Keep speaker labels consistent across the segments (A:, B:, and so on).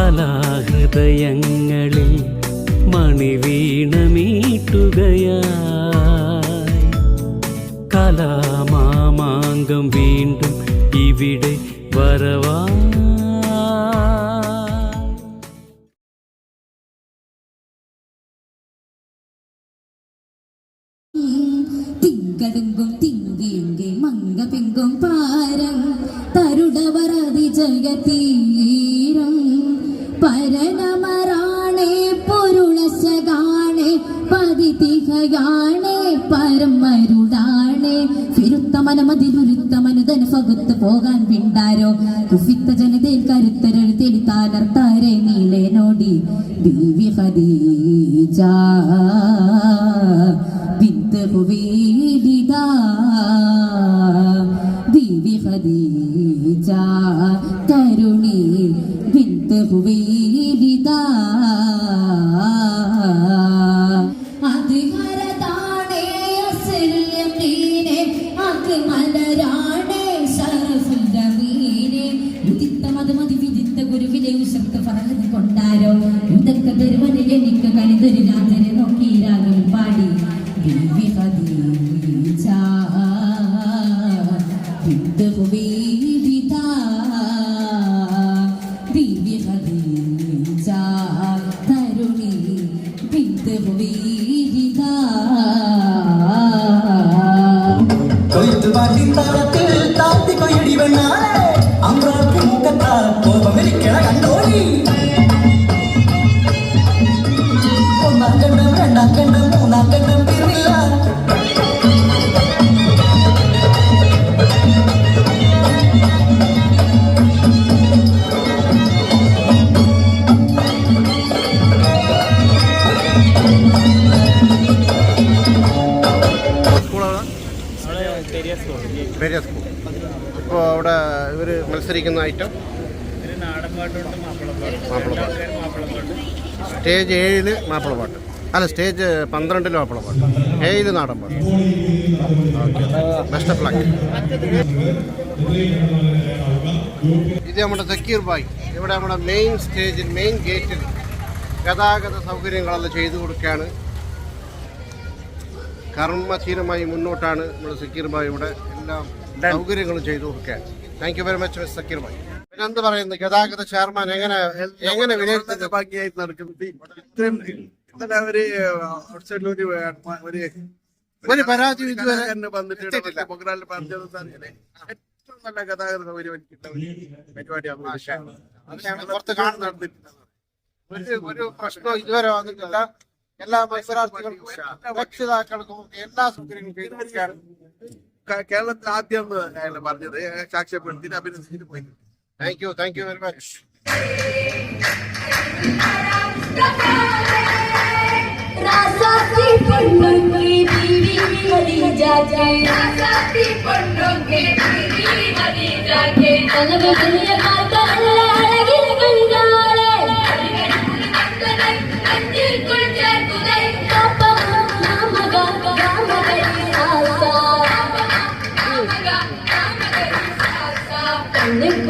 A: കലാഹൃദയങ്ങളിൽ മണിവീണമീട്ടുകയായി. കലാമാമാങ്കം വീണ്ടും ഇവിടെ വരവാ
B: തിങ്കടുങ്കും തിങ്കിയെങ്കിൽ മങ്ക പിങ്കും പാരം. തരുടവർ ജഗതീരം ഫകുത്ത് പോകാൻ പിണ്ടാരോ? കുഫിത്ത ജനതയിൽ
C: കരുത്തരഴുത്തെടി താലർത്താരെ നീളേനോടി ദേവി ഹദീജ ബിന്ദ ഹുവീ will
D: be പെരിയ സ്കൂൾ ഇപ്പോൾ അവിടെ ഇവർ മത്സരിക്കുന്ന ഐറ്റം മാപ്പിളപ്പാട്ട് സ്റ്റേജ് ഏഴിൽ മാപ്പിളപ്പാട്ട് അല്ല സ്റ്റേജ് പന്ത്രണ്ടിൽ മാപ്പിളപ്പാട്ട് ഏഴിൽ നാടൻ പാട്ട്. ഓക്കെ ബെസ്റ്റ് ഓഫ് ലക്ക് ഇത് നമ്മുടെ സക്കീർ ബായ് ഇവിടെ നമ്മുടെ മെയിൻ സ്റ്റേജിൽ മെയിൻ ഗേറ്റിൽ ഗതാഗത സൗകര്യങ്ങളെല്ലാം ചെയ്തു കൊടുക്കുകയാണ്. കർമ്മധീരമായി മുന്നോട്ടാണ് നമ്മൾ സക്കീർബായ് ഇവിടെ എല്ലാം സൗകര്യങ്ങളും ചെയ്തു കൊടുക്കാൻ thank you very much miss Zakir bhai പിന്നെ എന്ത് പറയുന്നു? ഗതാഗത ചെയർമാൻ എങ്ങനെ എങ്ങനെ വിലയിരുത്തുന്നത്
E: ഭാഗ്യമായിട്ട് നടക്കുന്നത് ഇത്രയും ഇന്നലെ അവർ ഔട്ട്സൈഡിൽ ഒരു ഒരു
D: ഒരു പരാതി ഇതുവരെ
E: എന്നെ വന്നിട്ട്
D: എത്തിയിട്ടില്ല.
E: പറഞ്ഞത് അറിയാലേ ഏറ്റവും നല്ല ഗതാഗത സൗകര്യം പരിപാടിയാണ്.
D: പുറത്ത് ഒരു ഒരു പ്രശ്നവും ഇതുവരെ വന്നിട്ടില്ല. എല്ലാ മത്സരാർത്ഥികൾക്കും രക്ഷിതാക്കൾക്കും എല്ലാ സൗകര്യങ്ങളും ചെയ്തു കൊടുക്കുകയാണ്.
E: കേരളത്തിൽ ആദ്യം പറഞ്ഞത് സാക്ഷ്യപ്പെടുത്തി അഭിനന്ദിച്ചിട്ട് പോയി
D: thank you thank you very much
B: രാസാത്തി പൊണ്ണുക്കി ബീവി ഖദീജാക്കെ രാസാത്തി പൊണ്ണുക്കി ബീവി ഖദീജാക്കെ തലവലിയ കാത്തല്ല അഴകിൽ കണ്ടാളെ അഞ്ചിൽ കുളിച്ചേർക്കുതൈ കാപ്പ Nick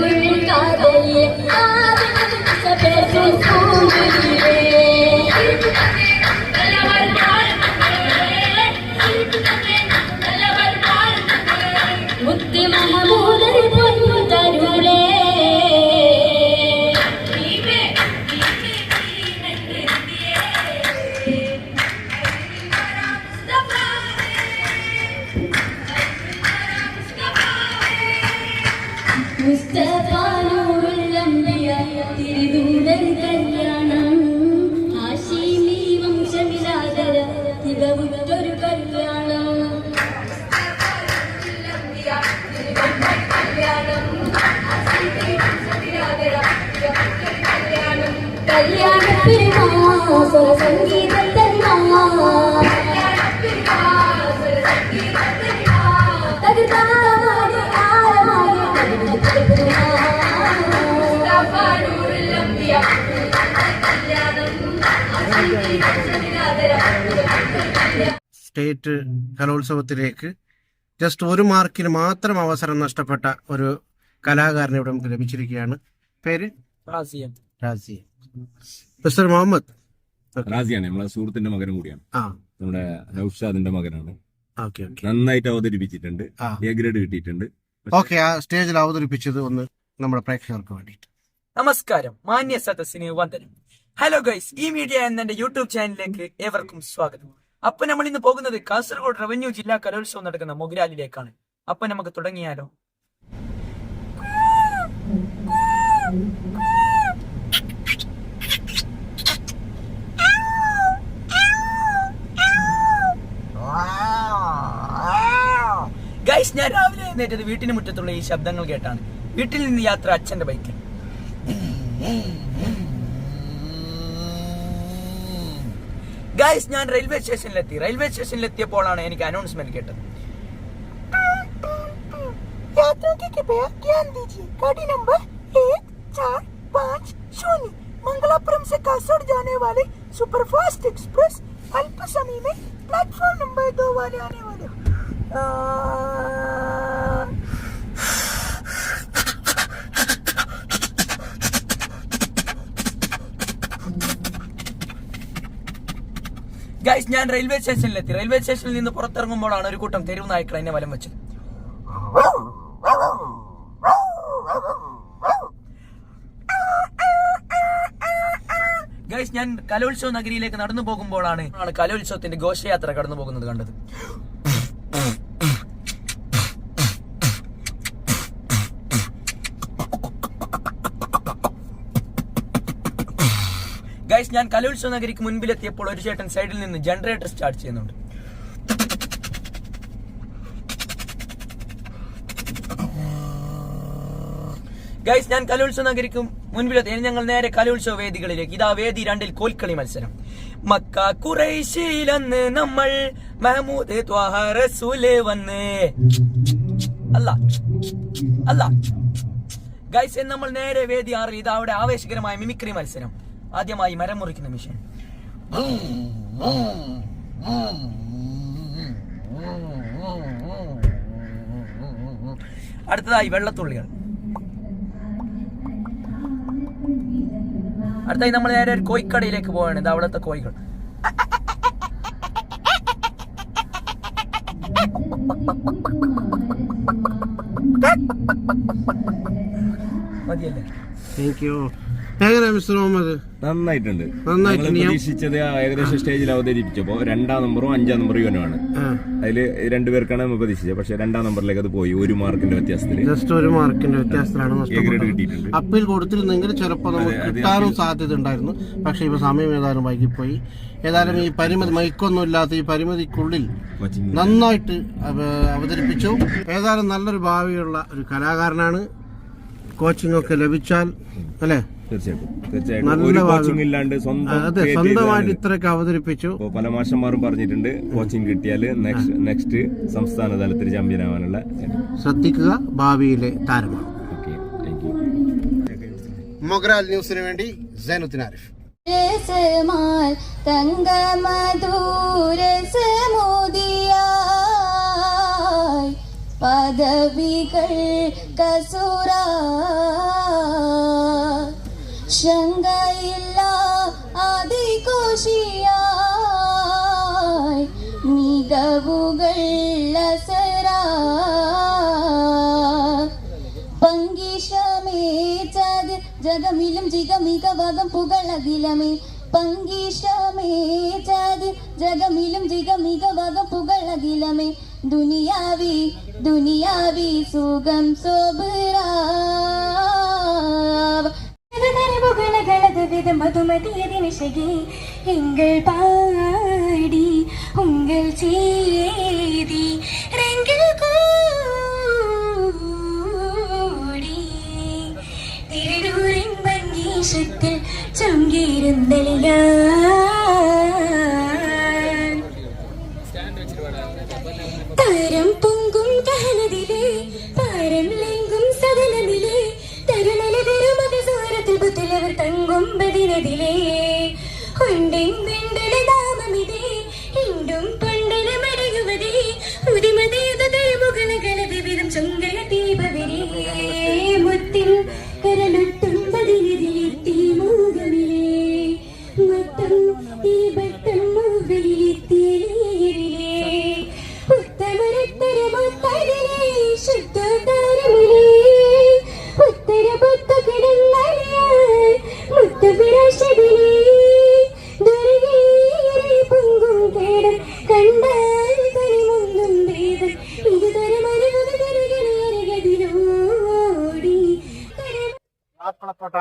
B: തികവുറ്റൊരു കല്യാണം. കല്യാണത്തിന് മാസര സംഗീതത്തിൽ തകർത്താടി ആരമായി
D: സ്റ്റേറ്റ് കലോത്സവത്തിലേക്ക് ജസ്റ്റ് ഒരു മാർക്കിന് മാത്രം അവസരം നഷ്ടപ്പെട്ട ഒരു കലാകാരനെ ഇവിടെ നമുക്ക് ലഭിച്ചിരിക്കുകയാണ്. പേര്? മിസ്റ്റർ മുഹമ്മദ്.
F: റാസിയാണ്. നമ്മളെ സുഹൃത്തിന്റെ മകനും കൂടിയാണ്.
D: ആ.
F: നമ്മുടെ നൌഷാദിന്റെ മകനാണ്.
D: ഓക്കെ ഓക്കെ
F: നന്നായിട്ട് അവതരിപ്പിച്ചിട്ടുണ്ട്. എ ഗ്രേഡ് കിട്ടിയിട്ടുണ്ട്.
D: ഓക്കെ ആ സ്റ്റേജിൽ അവതരിപ്പിച്ചത് ഒന്ന് നമ്മുടെ പ്രേക്ഷകർക്ക് വേണ്ടിയിട്ട്.
G: നമസ്കാരം. മാന്യ സദസ്സിന് വന്ദനം. ഹലോ ഗൈസ് ഈ മീഡിയ എന്ന യൂട്യൂബ് ചാനലിലേക്ക് ഏവർക്കും സ്വാഗതം. അപ്പൊ നമ്മൾ ഇന്ന് പോകുന്നത് കാസർഗോഡ് റവന്യൂ ജില്ലാ കലോത്സവം നടക്കുന്ന മൊഗ്രാലിലേക്കാണ്. അപ്പൊ നമുക്ക് തുടങ്ങിയാലോ? ഗൈസ് ഞാൻ രാവിലെ എഴുന്നേറ്റത് വീട്ടിന് മുറ്റത്തുള്ള ഈ ശബ്ദങ്ങൾ കേട്ടാണ്. വീട്ടിൽ നിന്ന് യാത്ര അച്ഛന്റെ ബൈക്കിൽ. ഗൈസ് ഞാൻ റെയിൽവേ സ്റ്റേഷനിലെത്തി റെയിൽവേ സ്റ്റേഷനിലെത്തിയപ്പോഴാണ് എനിക്ക് അനൗൺസ്മെന്റ് കേട്ടത് यात्रा के कृपया ध्यान दीजिए गाड़ी नंबर एक चार पाँच शून्य मंगलापुरम से कासर जाने वाले सुपरफास्ट एक्सप्रेस अल्प समय में प्लेटफॉर्म नंबर दो वाले आने वाले ഗൈസ് ഞാൻ റെയിൽവേ സ്റ്റേഷനിലെത്തി റെയിൽവേ സ്റ്റേഷനിൽ നിന്ന് പുറത്തിറങ്ങുമ്പോഴാണ് ഒരു കൂട്ടം തെരുവ് നായ്ക്കൾ എന്നെ വലം വെച്ചത്. ഗൈസ് ഞാൻ കലോത്സവ നഗരിയിലേക്ക് നടന്നു പോകുമ്പോഴാണ് കലോത്സവത്തിന്റെ ഘോഷയാത്ര കടന്നു പോകുന്നത് കണ്ടത്. ഗൈസ് ഞാൻ കലോത്സവ നഗരിക്ക് മുൻപിലെത്തിയപ്പോൾ ഒരു ചേട്ടൻ സൈഡിൽ നിന്ന് ജനറേറ്റർ സ്റ്റാർട്ട് ചെയ്യുന്നുണ്ട്. ഗൈസ് ഞാൻ കലോത്സവ നഗരിക്കും മുൻപിലെത്തി ഞങ്ങൾ നേരെ കലോത്സവ വേദികളിലേക്ക്. ഇതാ വേദി രണ്ടിൽ കോൽക്കളി മത്സരം. മക്ക കുറൈശിയിലന്ന് നമ്മൾ മെഹമൂദ് റസൂൽ വന്ന്. അല്ല അല്ല. ഗൈസ് നമ്മൾ നേരെ വേദി ആറിൽ ഇതാ അവിടെ ആവേശകരമായ മിമിക്രി മത്സരം. ആദ്യമായി മരം മുറിക്കുന്ന മിഷൻ. അടുത്തതായി വെള്ളത്തുള്ളികൾ. അടുത്തായി നമ്മൾ നേരെ ഒരു കോയിക്കടയിലേക്ക് പോവാണ്. അവിടുത്തെ കോയികൾ മതിയല്ലേ?
D: താങ്ക് യു
F: നന്നായിട്ടുണ്ട്. പ്രതീക്ഷിച്ചത് ഏകദേശം സ്റ്റേജിൽ അവതരിപ്പിച്ചപ്പോ രണ്ടാം നമ്പറും അഞ്ചാം നമ്പറും ഇവനുമാണ് അതിൽ രണ്ടുപേർക്കാണ് നമ്മൾ പ്രതീക്ഷിച്ചത്. പക്ഷെ രണ്ടാം നമ്പറിലേക്ക് അത് പോയി. ഒരു മാർക്കിന്റെ വ്യത്യാസത്തിൽ
D: ജസ്റ്റ് ഒരു മാർക്കിന്റെ വ്യത്യാസത്തിലാണ് അപ്പീൽ കൊടുത്തിരുന്നെങ്കിൽ ചിലപ്പോൾ നമുക്ക് കിട്ടാനും സാധ്യത ഉണ്ടായിരുന്നു പക്ഷെ ഇപ്പൊ സമയം ഏതായാലും വൈകിപ്പോയി. ഏതായാലും ഈ പരിമിതി മൈക്കൊന്നും ഇല്ലാത്ത ഈ പരിമിതിക്കുള്ളിൽ നന്നായിട്ട് അവതരിപ്പിച്ചു. ഏതായാലും നല്ലൊരു ഭാവിയുള്ള ഒരു കലാകാരനാണ്. കോച്ചിങ് ഒക്കെ ലഭിച്ചാൽ അല്ലെ?
F: തീർച്ചയായിട്ടും. തീർച്ചയായിട്ടും. ഒരു കോച്ചിങ് ഇല്ലാണ്ട് സ്വന്തം
D: സ്വന്തമായിട്ട്. ഇത്രയൊക്കെ അവതരിപ്പിച്ചു.
F: പല മാഷന്മാരും പറഞ്ഞിട്ടുണ്ട് കോച്ചിങ് കിട്ടിയാൽ നെക്സ്റ്റ് നെക്സ്റ്റ് സംസ്ഥാന തലത്തിൽ ചാമ്പ്യൻ ആവാനുള്ള
D: ശ്രദ്ധിക്കുക ഭാവിയിലെ താരമാണ് മൊഗ്രാൽ ന്യൂസിന് വേണ്ടി സൈനുദ്ദീൻ ആരിഫ്.
H: പദവികൾ കസുര ശങ്കയില്ല അതികോശിയായി മികവുകൾ പങ്കിഷമേറ്റത് ജഗമിലും ജിഗമികവകം പുകളകിലമേ പങ്കിഷമേറ്റത് ജഗമിലും ജിഗമിക വകം പുകളകിലമേ ദുനിയാവി ദുനിയാവി സുഖം സോബറാവ புகழகளது விதம் மதுமதியதி நிஷகி எங்கள் பாடி உங்கள் சேதி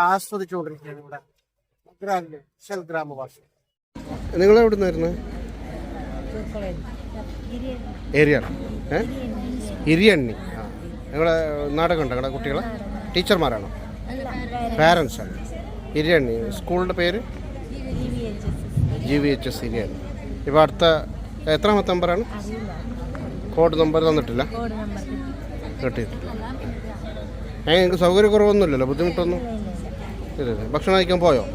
D: ആസ്വദിച്ചുകൊണ്ടിരിക്കുകയാണ് ഇവിടെ ഗ്രാമിലെ ഗ്രാമവാസികൾ നിങ്ങൾ എവിടെ നിന്നായിരുന്നു ഏരിയ ഏ? ഇരിയണ്ണി. ആ. നിങ്ങളെ നാടകം ഉണ്ടോ നിങ്ങളുടെ കുട്ടികളെ? ടീച്ചർമാരാണോ? പാരൻസ് ആണ് ഇരിയണ്ണി. സ്കൂളിന്റെ പേര്? G V H S Iriyanni. ഇപ്പോൾ അടുത്ത എത്രാമത്തെ നമ്പറാണ്? കോഡ് നമ്പർ തന്നിട്ടില്ല? കിട്ടിയിട്ടില്ല. ഏ നിങ്ങൾക്ക് സൗകര്യക്കുറവൊന്നുമില്ലല്ലോ? ബുദ്ധിമുട്ടൊന്നും? ഇല്ല. ഭക്ഷണം കഴിക്കാൻ പോയോ?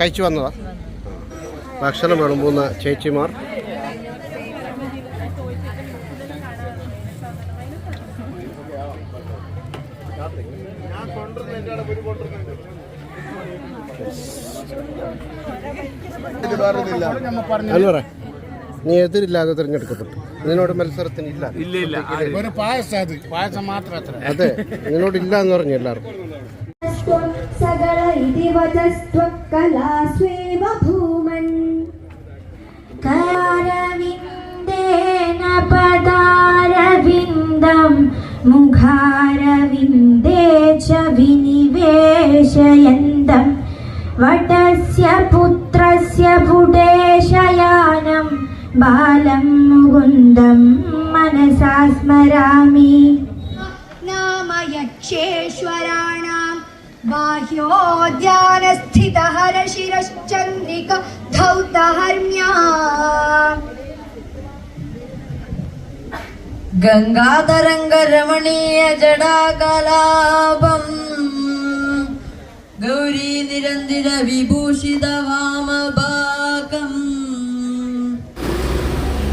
D: കഴിച്ചു വന്നതാ? ഭക്ഷണം വിളമ്പുന്ന ചേച്ചിമാർ. അൻവറ നീ എതിരില്ലാതെ തിരഞ്ഞെടുക്കപ്പെട്ടു. നിന്നോട് മത്സരത്തിന് ഇല്ല.
I: ഇല്ല ഒരു പായസം അത്. പായസം മാത്രം
D: അതെ നിന്നോട് ഇല്ല എന്ന് പറഞ്ഞു എല്ലാവർക്കും.
J: त्वं सगळ इति वदस्त्वत्कलास्वेव भूमन् करविन्देन पदारविन्दं मुखारविन्दे च विनिवेशयन्तं वटस्य पुत्रस्य पुटेशयानं बालं मुकुन्दं मनसा स्मरामि
K: नाम यक्षेश्वराण ബാഹ്യോദ്യാനസ്ഥിതഹരശിരശ്ചന്ദ്രിക ധൗതഹർമ്യാ
L: ഗംഗാതരംഗരമണീയ ജടാകലാപം ഗൗരീ നിരന്തിര വിഭൂഷിത വാമഭാഗം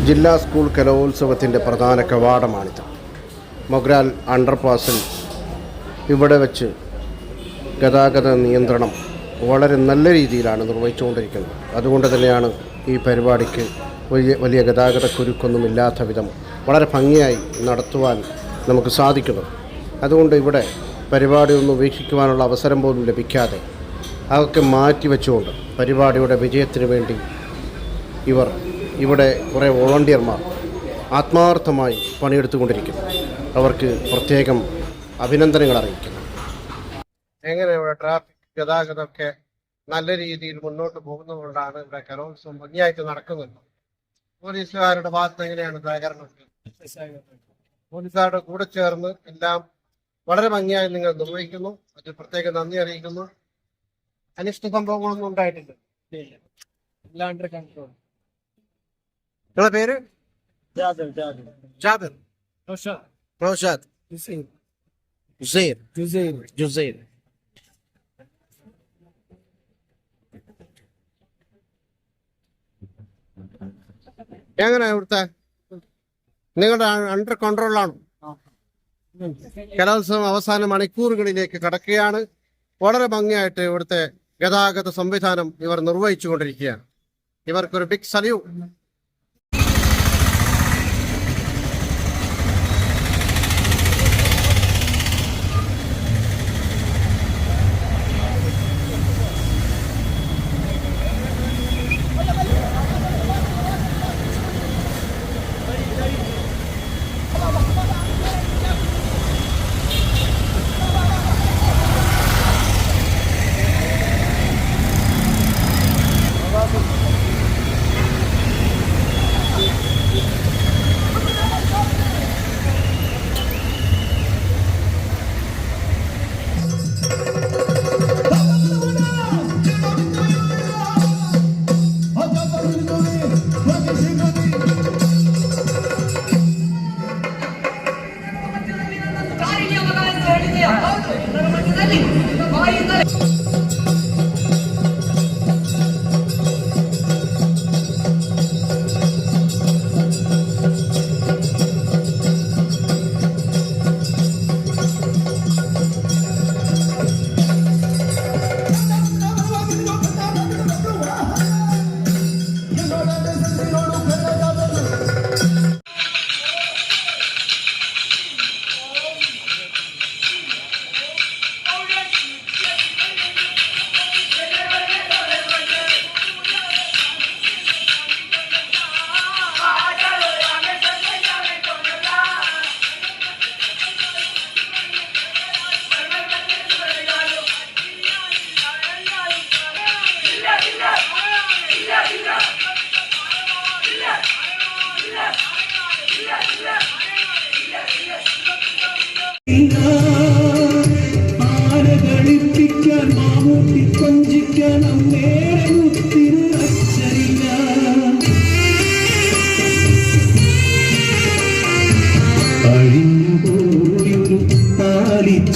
D: ജില്ലാ സ്കൂൾ കലോത്സവത്തിന്റെ പ്രധാന കവാടമാണിത്. മൊഗ്രാൽ അണ്ടർപാസിൽ ഇവിടെ വെച്ച് ഗതാഗത നിയന്ത്രണം വളരെ നല്ല രീതിയിലാണ് നിർവഹിച്ചുകൊണ്ടിരിക്കുന്നത്. അതുകൊണ്ട് തന്നെയാണ് ഈ പരിപാടിക്ക് വലിയ വലിയ ഗതാഗത കുരുക്കൊന്നുമില്ലാത്ത വിധം വളരെ ഭംഗിയായി നടത്തുവാൻ നമുക്ക് സാധിക്കുന്നത്. അതുകൊണ്ട് ഇവിടെ പരിപാടിയൊന്നും വീക്ഷിക്കുവാനുള്ള അവസരം പോലും ലഭിക്കാതെ അതൊക്കെ മാറ്റി വെച്ചുകൊണ്ട് പരിപാടിയുടെ വിജയത്തിന് വേണ്ടി ഇവർ ഇവിടെ കുറേ വോളണ്ടിയർമാർ ആത്മാർത്ഥമായി പണിയെടുത്തുകൊണ്ടിരിക്കുന്നു. അവർക്ക് പ്രത്യേകം അഭിനന്ദനങ്ങൾ അറിയിക്കുന്നു. എങ്ങനെ ഇവിടെ ട്രാഫിക് ഗതാഗതമൊക്കെ നല്ല രീതിയിൽ മുന്നോട്ട് പോകുന്നതുകൊണ്ടാണ് ഇവിടെ കലോത്സവം ഭംഗിയായിട്ട് നടക്കുന്നത്. പോലീസുകാരുടെ ഭാഗത്ത് എങ്ങനെയാണ് സഹകരണം? പോലീസുകാരുടെ കൂടെ ചേർന്ന് എല്ലാം വളരെ ഭംഗിയായി നിങ്ങൾ നിർവഹിക്കുന്നു. അത് പ്രത്യേകം നന്ദി അറിയിക്കുന്നു. അനിഷ്ട സംഭവങ്ങളൊന്നും ഉണ്ടായിട്ടില്ല. നിങ്ങളെ പേര്? ജാബിർ നൗഷാദ് ജുസൈൻ. ജുസൈർ എങ്ങനെ ഇവിടുത്തെ? നിങ്ങളുടെ അണ്ടർ കൺട്രോളാണ് കലോത്സവം അവസാന മണിക്കൂറുകളിലേക്ക് കടക്കുകയാണ്. വളരെ ഭംഗിയായിട്ട് ഇവിടുത്തെ ഗതാഗത സംവിധാനം ഇവർ നിർവഹിച്ചു കൊണ്ടിരിക്കുകയാണ് ഇവർക്കൊരു ബിഗ് സല്യൂട്ട്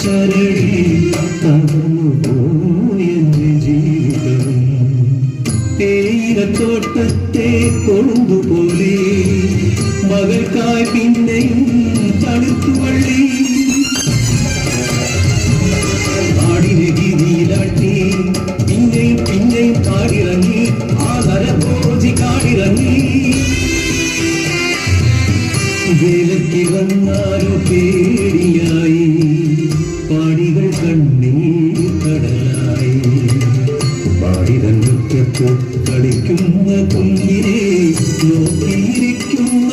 M: could കളിക്കുന്ന കുഞ്ഞിനെ നോക്കിയിരിക്കുന്ന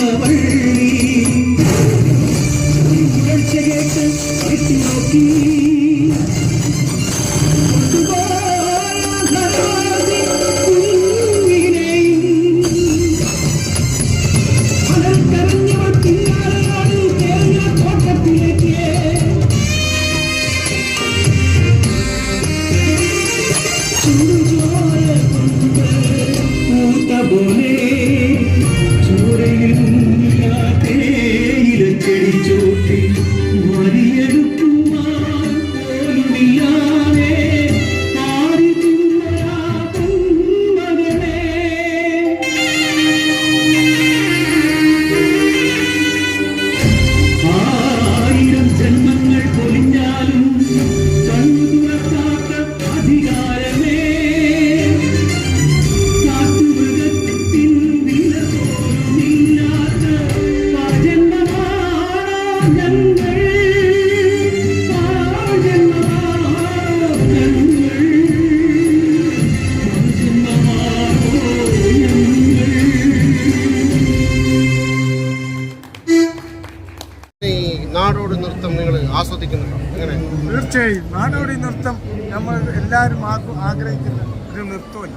D: നാടോടി നൃത്തം
N: നമ്മൾ എല്ലാവരും ആഗ്രഹിക്കുന്ന ഒരു നൃത്തമല്ല.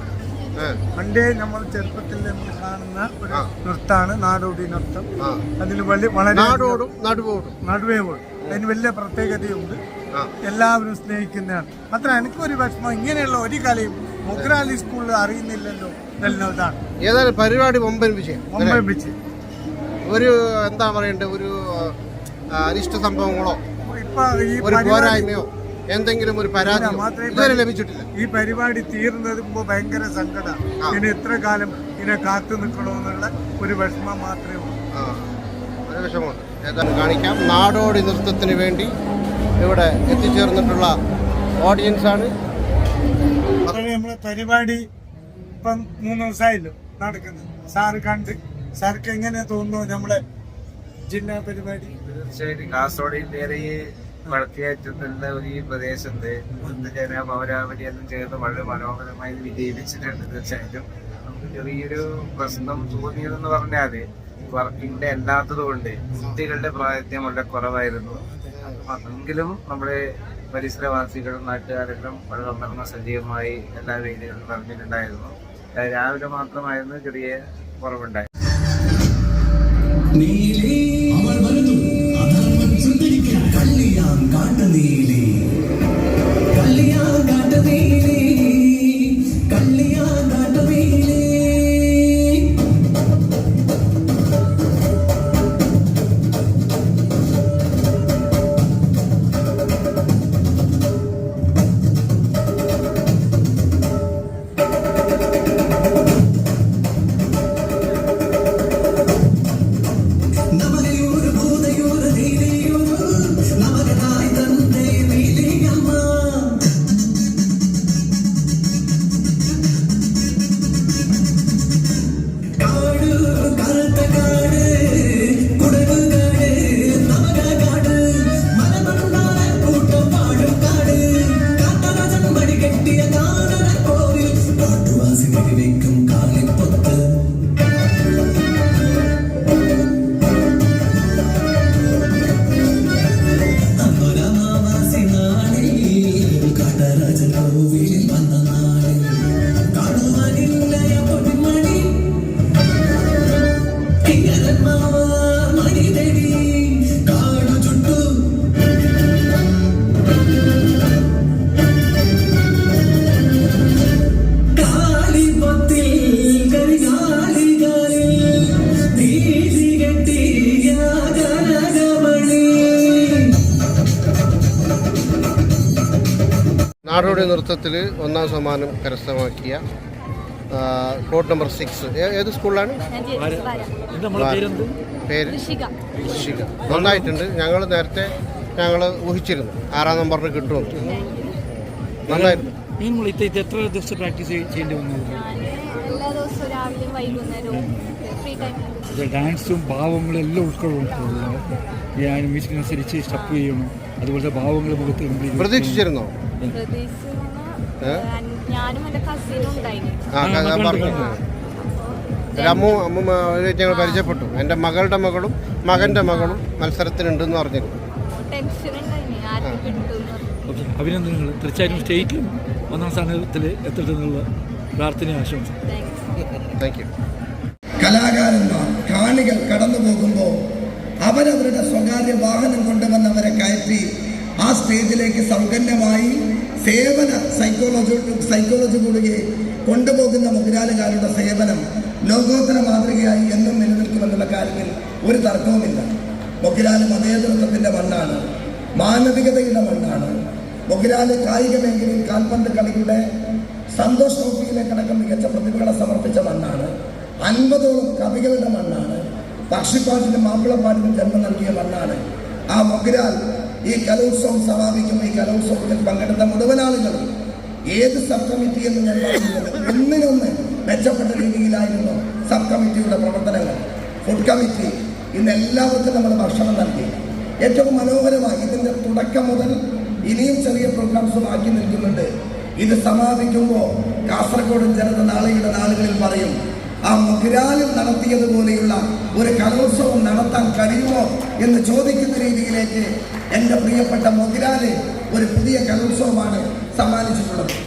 N: പണ്ടേ നമ്മൾ ചെറുപ്പത്തിൽ നമ്മൾ കാണുന്ന ഒരു. നൃത്തമാണ് നാടോടി നൃത്തം. അതിൽ വലിയ വളരെ
D: നാടോടും നടുവോടും.
N: നടുവേ പോലും അതിന് വലിയ പ്രത്യേകതയുണ്ട്. എല്ലാവരും സ്നേഹിക്കുന്നതാണ്. മാത്രം എനിക്കൊരു വിഷമം ഇങ്ങനെയുള്ള ഒരു കലയും മൊഗ്രാലി സ്കൂളിൽ അറിയുന്നില്ലല്ലോ എന്നുള്ളതാണ്
D: ഏതായാലും പരിപാടി ഒമ്പൻ വിജയം?
N: വിജയം.
D: ഒരു എന്താ പറയണ്ടേ ഒരു അരിഷ്ട അനിഷ്ട സംഭവങ്ങളോ?
N: ഇപ്പൊ ഈ
D: പോരായ്മയോ? എന്തെങ്കിലും ഒരു പരാതി ഇതുവരെ ലഭിച്ചിട്ടില്ല.
N: ഈ പരിപാടി തീർന്നതുമ്പോ ഭയങ്കര സങ്കടം. ഇനി എത്ര കാലം ഇതിനെ കാത്തു നിൽക്കണമെന്നുള്ള ഒരു വിഷമം മാത്രമേ ഉള്ളൂ.
D: ഒരു വിഷമമുണ്ട്. ഏതാണ്ട് കാണിക്കാം. നാടോടി നൃത്തത്തിന് വേണ്ടി ഇവിടെ എത്തിച്ചേർന്നിട്ടുള്ള ഓഡിയൻസ് ആണ്.
N: നമ്മളെ പരിപാടി ഇപ്പം മൂന്ന് ദിവസമായില്ലോ നടക്കുന്നത്. സാറ് കണ്ട് സാർക്ക് എങ്ങനെ തോന്നുന്നു നമ്മളെ ജില്ലാ പരിപാടി?
O: തീർച്ചയായിട്ടും കാസർഗോഡ് ജില്ലയിലെ വടക്കേറ്റത്തുള്ള ഒരു ഈ പ്രദേശത്ത് ജന പൗരാവലി എല്ലാം ചേർന്ന് വളരെ മനോഹരമായി വിജയിപ്പിച്ചിട്ടുണ്ട്. തീർച്ചയായിട്ടും നമുക്ക് ചെറിയൊരു പ്രശ്നം തോന്നിയതെന്ന് പറഞ്ഞാൽ വർക്കിന്റെ അല്ലാത്തത് കൊണ്ട് കുട്ടികളുടെ പ്രായത്യം വളരെ കുറവായിരുന്നു. എങ്കിലും നമ്മുടെ പരിസരവാസികളും നാട്ടുകാരെല്ലാം വളരെ ഉണർന്ന സജീവമായി എല്ലാ വേദികളും പറഞ്ഞിട്ടുണ്ടായിരുന്നു. രാവിലെ മാത്രമായിരുന്നു ചെറിയ കുറവുണ്ടായിരുന്നു
P: നീലേ
D: നൃത്തത്തിൽ ഒന്നാം സമ്മാനം കരസ്ഥമാക്കിയ കോട്ട് കോഡ് നമ്പർ സിക്സ്. ഏത് സ്കൂളിലാണ്? പേര്? ഋഷിക. നന്നായിട്ടുണ്ട്. ഞങ്ങൾ നേരത്തെ ഞങ്ങൾ ഊഹിച്ചിരുന്നു. ആറാം നമ്പറിന് കിട്ടുമെന്ന്. നന്നായിരുന്നു.
M: നിങ്ങൾ എത്ര ദിവസം പ്രാക്ടീസ് ചെയ്യേണ്ടി വന്നത്
K: എല്ലാ ദിവസവും രാവിലെയും വൈകുന്നേരവും ഫ്രീ ടൈമിൽ
M: ഡാൻസും ഭാവങ്ങളും എല്ലാം ഉൾക്കൊള്ളുന്നു ഈ മ്യൂസിക്കിനനുസരിച്ച് സ്റ്റപ്പ് ചെയ്യണം അതുപോലത്തെ ഭാവങ്ങൾ മുഖത്ത്
D: പ്രതീക്ഷിച്ചിരുന്നോ? അമ്മു അമ്മ ഞങ്ങൾ പരിചയപ്പെട്ടു. എന്റെ മകളുടെ മകളും മകന്റെ മകളും മത്സരത്തിനുണ്ടെന്ന് പറഞ്ഞിരുന്നു.
M: അഭിനന്ദനങ്ങൾ. തീർച്ചയായിട്ടും സ്റ്റേറ്റിലും ഒന്നാം സ്ഥാനത്തിൽ എത്തട്ടെ എന്നുള്ള പ്രാർത്ഥന ആശംസ
D: താങ്ക് യു
P: കലാകാരന്മാർ കാണികൾ കടന്നു പോകുമ്പോൾ അവരവരുടെ സ്വകാര്യ വാഹനം കൊണ്ടുവന്നവരെ കയറ്റി ആ സ്റ്റേജിലേക്ക് സൗകര്യമായി സേവന സൈക്കോളജി സൈക്കോളജി കൂടി കൊണ്ടുപോകുന്ന മുതിരാലുകാരുടെ സേവനം ലോകോത്തര മാതൃകയായി എന്നും നിലനിൽക്കുമെന്നുള്ള കാര്യത്തിൽ ഒരു തർക്കവുമില്ല. മുഖിലാൽ മതേതൃത്വത്തിന്റെ മണ്ണാണ് മാനവികതയുടെ മണ്ണാണ്. മുഖിലാൽ കായിക മേഖലയിൽ കാൽപന്ത് കളിയുടെ സന്തോഷ് ട്രോഫിയിലേക്കടക്കം മികച്ച പ്രതിഭകളെ സമർപ്പിച്ച മണ്ണാണ്. അൻപതോളം കവികളുടെ മണ്ണാണ്. പക്ഷിപ്പാട്ടിനും മാപ്പിളപ്പാട്ടിനും ജന്മം നൽകിയ മണ്ണാണ്. ആ മൊഗിരാൽ ഈ കലോത്സവം സമാപിക്കും ഈ കലോത്സവത്തിൽ പങ്കെടുത്ത മുഴുവൻ ആളുകളും ഏത് സബ് കമ്മിറ്റി എന്ന് ഞാൻ പറയുന്നത് ഒന്നിനൊന്ന് മെച്ചപ്പെട്ട രീതിയിലായിരുന്നു സബ് കമ്മിറ്റിയുടെ പ്രവർത്തനങ്ങൾ. ഫുഡ് കമ്മിറ്റി ഇന്ന് എല്ലാവർക്കും നമ്മൾ ഭക്ഷണം നൽകി. ഏറ്റവും മനോഹരമായി ഇതിന്റെ തുടക്കം മുതൽ ഇനിയും ചെറിയ പ്രോഗ്രാംസ് ബാക്കി നിൽക്കുന്നുണ്ട്. ഇത് സമാപിക്കുമ്പോൾ കാസർഗോഡ് ജനത നാളെയുടെ നാളുകളിൽ പറയും ആ മുഗിരാലിൽ നടത്തിയതുപോലെയുള്ള ഒരു കലോത്സവം നടത്താൻ കഴിയുമോ എന്ന് ചോദിക്കുന്ന രീതിയിലേക്ക് എന്റെ പ്രിയപ്പെട്ട മുഗിരാൽ ഒരു പുതിയ കലോത്സവമാണ് സമ്മാനിച്ചിട്ടുള്ളത്.